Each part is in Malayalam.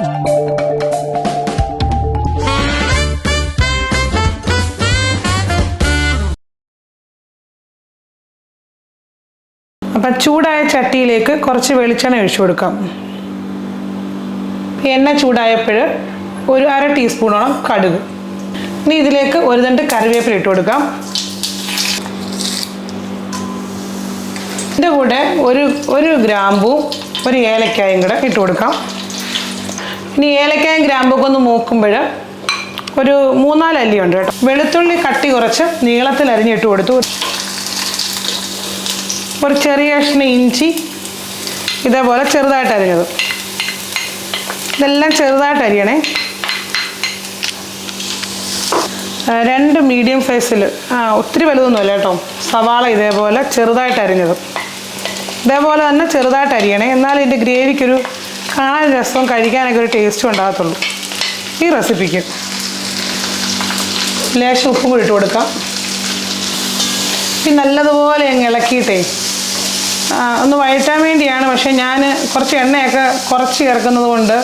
അപ്പം ചൂടായ ചട്ടിയിലേക്ക് കുറച്ച് വെളിച്ചെണ്ണ ഒഴിച്ചു കൊടുക്കാം. എണ്ണ ചൂടായപ്പോൾ ഒരു അര ടീസ്പൂണോളം കടുക്. ഇനി ഇതിലേക്ക് ഒരു തണ്ട് കറിവേപ്പില ഇട്ട് കൊടുക്കാം. ഇതിന്റെ കൂടെ ഒരു ഒരു ഗ്രാമ്പും ഒരു ഏലക്കായും കൂടെ ഇട്ട് കൊടുക്കാം. ഇനി ഏലക്കായും ഗ്രാമ്പൊക്കെ ഒന്ന് മൂക്കുമ്പോൾ ഒരു മൂന്നാൽ അല്ലിയുണ്ട് കേട്ടോ. വെളുത്തുള്ളി കട്ടി കുറച്ച് നീളത്തിൽ അരിഞ്ഞിട്ട് കൊടുത്തു. ഒരു ചെറിയ കഷ്ണം ഇഞ്ചി ഇതേപോലെ ചെറുതായിട്ട് അരിഞ്ഞത്. ഇതെല്ലാം ചെറുതായിട്ട് അരിയണേ. രണ്ട് മീഡിയം സൈസിൽ ആ ഒത്തിരി വലുതൊന്നുമല്ല കേട്ടോ. സവാള ഇതേപോലെ ചെറുതായിട്ട് അരിഞ്ഞത്. ഇതേപോലെ തന്നെ ചെറുതായിട്ട് അരിയണേ. എന്നാൽ ഇതിന്റെ ഗ്രേവിക്കൊരു കാണാൻ രസവും കഴിക്കാനൊക്കെ ഒരു ടേസ്റ്റും ഉണ്ടാകത്തുള്ളൂ. ഈ റെസിപ്പിക്ക് ലേശം ഉപ്പും കൂടി ഇട്ട് കൊടുക്കാം. പിന്നെ നല്ലതുപോലെ അങ്ങ് ഇളക്കിയിട്ടേ ഒന്ന് വഴറ്റാൻ വേണ്ടിയാണ്. പക്ഷേ ഞാൻ കുറച്ച് എണ്ണയൊക്കെ കുറച്ച് ചേർക്കുന്നത് കൊണ്ട്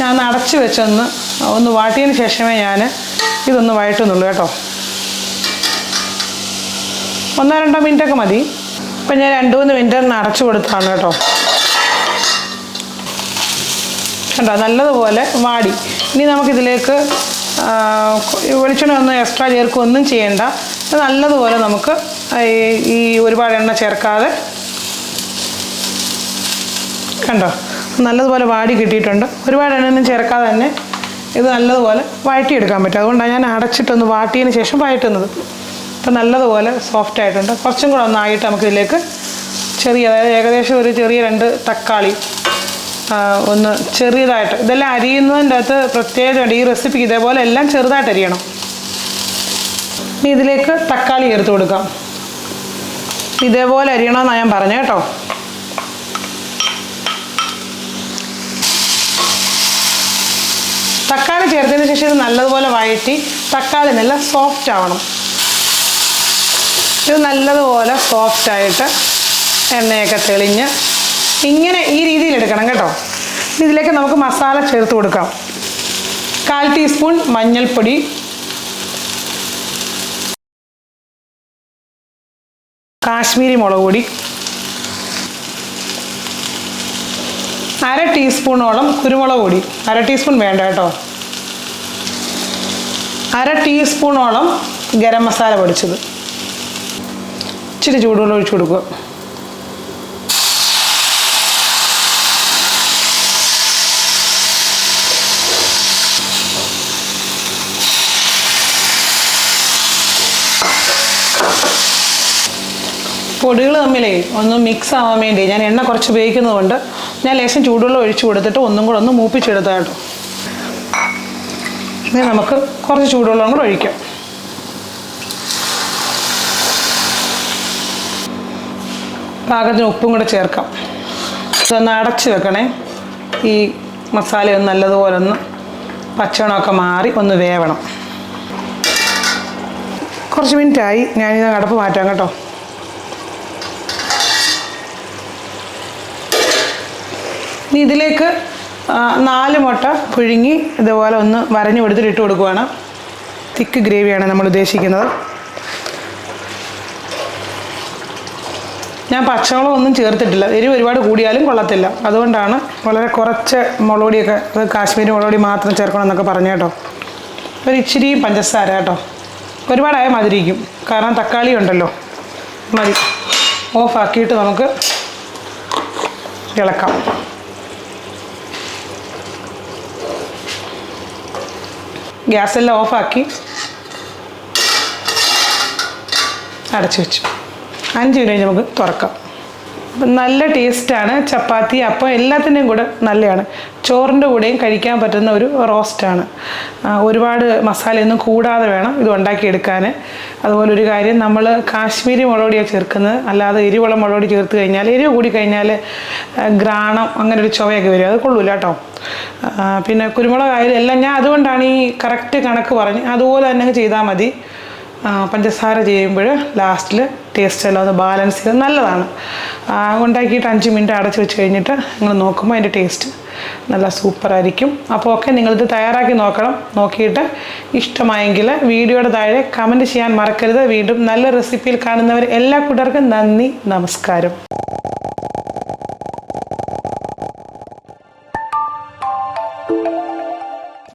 ഞാൻ അടച്ച് വെച്ചൊന്ന് ഒന്ന് വാട്ടിയതിന് ശേഷമേ ഞാൻ ഇതൊന്ന് വഴറ്റുന്നുള്ളൂ കേട്ടോ. ഒന്നോ രണ്ടോ മിനിറ്റൊക്കെ മതി. അപ്പം ഞാൻ രണ്ട് മൂന്ന് മിനിറ്റ് അടച്ചു കൊടുത്താണ് കേട്ടോ. കണ്ടോ? നല്ലതുപോലെ വാടി. ഇനി നമുക്കിതിലേക്ക് വെളിച്ചെണ്ണ ഒന്നും എക്സ്ട്രാ ചേർക്കുകയൊന്നും ചെയ്യേണ്ട. നല്ലതുപോലെ നമുക്ക് ഈ- ഒരുപാട് എണ്ണ ചേർക്കാതെ കണ്ടോ? നല്ലതുപോലെ വാടി കിട്ടിയിട്ടുണ്ട്. ഒരുപാട് എണ്ണയൊന്നും ചേർക്കാതെ തന്നെ ഇത് നല്ലതുപോലെ വഴറ്റിയെടുക്കാൻ പറ്റും. അതുകൊണ്ടാണ് ഞാൻ അടച്ചിട്ടൊന്ന് വാട്ടിയതിന് ശേഷം വഴറ്റുന്നത്. അപ്പം നല്ലതുപോലെ സോഫ്റ്റ് ആയിട്ടുണ്ട്. കുറച്ചും കൂടെ ഒന്നായിട്ട് നമുക്കിതിലേക്ക് ചെറിയ അതായത് ഏകദേശം ഒരു ചെറിയ രണ്ട് തക്കാളി ഒന്ന് ചെറിയതായിട്ട്. ഇതെല്ലാം അരിയുന്നതിന്റെ അകത്ത് പ്രത്യേകതയുണ്ട് ഈ റെസിപ്പിക്ക് ഇതേപോലെ എല്ലാം ചെറുതായിട്ട് അരിയണം. ഇനി ഇതിലേക്ക് തക്കാളി ചേർത്ത് കൊടുക്കാം. ഇതേപോലെ അരിയണമെന്നാണ് ഞാൻ പറഞ്ഞു കേട്ടോ. തക്കാളി ചേർത്തതിന് ശേഷം ഇത് നല്ലതുപോലെ വഴറ്റി തക്കാളി നല്ല സോഫ്റ്റ് ആവണം. ഇത് നല്ലതുപോലെ സോഫ്റ്റായിട്ട് എണ്ണയൊക്കെ തെളിഞ്ഞ് ഇങ്ങനെ ഈ രീതിയിൽ എടുക്കണം കേട്ടോ. ഇതിലേക്ക് നമുക്ക് മസാല ചേർത്ത് കൊടുക്കാം. കാൽ ടീസ്പൂൺ മഞ്ഞൾപ്പൊടി. കാശ്മീരി മുളക് പൊടി. അര ടീസ്പൂണോളം കുരുമുളക് പൊടി. അര ടീസ്പൂൺ വേണ്ട കേട്ടോ. അര ടീസ്പൂണോളം ഗരം മസാല പൊടിച്ചത്. ഇച്ചിരി ചൂടുവെള്ളം ഒഴിച്ചു കൊടുക്കുക. പൊടികൾ തമ്മിലേ ഒന്ന് മിക്സ് ആവാൻ വേണ്ടി ഞാൻ എണ്ണ കുറച്ച് ഉപയോഗിക്കുന്നതുകൊണ്ട് ഞാൻ ലേശം ചൂടുവെള്ളം ഒഴിച്ചു കൊടുത്തിട്ട് ഒന്നും കൂടെ ഒന്ന് മൂപ്പിച്ചെടുത്താ കേട്ടോ. ഇനി നമുക്ക് കുറച്ച് ചൂടുവെള്ളം കൂടെ ഒഴിക്കാം. പാകത്തിന് ഉപ്പും കൂടെ ചേർക്കാം. ഇതൊന്ന് അടച്ച് വെക്കണേ. ഈ മസാല ഒന്ന് നല്ലതുപോലെ ഒന്ന് പച്ചവണമൊക്കെ മാറി ഒന്ന് വേവണം. കുറച്ച് മിനിറ്റായി ഞാനിത് അടപ്പ് മാറ്റാം കേട്ടോ. ഇനി ഇതിലേക്ക് നാല് മുട്ട പുഴുങ്ങി ഇതുപോലെ ഒന്ന് വരഞ്ഞു കൊടുത്തിട്ട് ഇട്ട് കൊടുക്കുവാണ്. തിക്ക് ഗ്രേവിയാണ് നമ്മൾ ഉദ്ദേശിക്കുന്നത്. ഞാൻ പച്ചമുളക് ഒന്നും ചേർത്തിട്ടില്ല. എരിവ് ഒരുപാട് കൂടിയാലും കൊള്ളത്തില്ല. അതുകൊണ്ടാണ് വളരെ കുറച്ച് മുളകുപൊടിയൊക്കെ അത് കാശ്മീരി മുളക് പൊടി മാത്രം ചേർക്കണം എന്നൊക്കെ പറഞ്ഞു കേട്ടോ. ഒരു ഇച്ചിരി പഞ്ചസാര കേട്ടോ. ഒരുപാടായ മതിരിക്കും. കാരണം തക്കാളി ഉണ്ടല്ലോ. മതി. ഓഫാക്കിയിട്ട് നമുക്ക് ഇളക്കാം. ഗ്യാസെല്ലാം ഓഫാക്കി അടച്ചു വെച്ചു. അഞ്ച് മിനിറ്റ് നമുക്ക് തുറക്കാം. നല്ല ടേസ്റ്റാണ്. ചപ്പാത്തി അപ്പം എല്ലാത്തിന്റെയും കൂടെ നല്ലതാണ്. ചോറിന്റെ കൂടെയും കഴിക്കാൻ പറ്റുന്ന ഒരു റോസ്റ്റാണ്. ഒരുപാട് മസാലയൊന്നും കൂടാതെ വേണം ഇത് ഉണ്ടാക്കിയെടുക്കാൻ. അതുപോലെ ഒരു കാര്യം നമ്മൾ കാശ്മീരി മുളകൊടിയാണ് ചേർക്കുന്നത്. അല്ലാതെ എരിവുള്ള മുളകൊടി ചേർത്ത് കഴിഞ്ഞാൽ എരിവ് കൂടി കഴിഞ്ഞാൽ ഗ്രാണം അങ്ങനെ ഒരു ചുവയൊക്കെ വരും. അത് കൊള്ളൂല കേട്ടോ. പിന്നെ കുരുമുളകായാലും എല്ലാം ഞാൻ അതുകൊണ്ടാണ് ഈ കറക്റ്റ് കണക്ക് പറഞ്ഞ് അതുപോലെ തന്നെ ചെയ്താൽ മതി. പഞ്ചസാര ചെയ്യുമ്പോൾ ലാസ്റ്റിൽ ടേസ്റ്റ് എല്ലാം ഒന്ന് ബാലൻസ് ചെയ്ത് നല്ലതാണ്. ഉണ്ടാക്കിയിട്ട് അഞ്ച് മിനിറ്റ് അടച്ച് വെച്ച് കഴിഞ്ഞിട്ട് നിങ്ങൾ നോക്കുമ്പോൾ അതിന്റെ ടേസ്റ്റ് നല്ല സൂപ്പറായിരിക്കും അപ്പോൾ ഒക്കെ നിങ്ങളിത് തയ്യാറാക്കി നോക്കണം. നോക്കിയിട്ട് ഇഷ്ടമായെങ്കിൽ വീഡിയോയുടെ താഴെ കമന്റ് ചെയ്യാൻ മറക്കരുത്. വീണ്ടും നല്ല റെസിപ്പിയിൽ കാണുന്നവർ എല്ലാ കൂട്ടർക്കും നന്ദി നമസ്കാരം.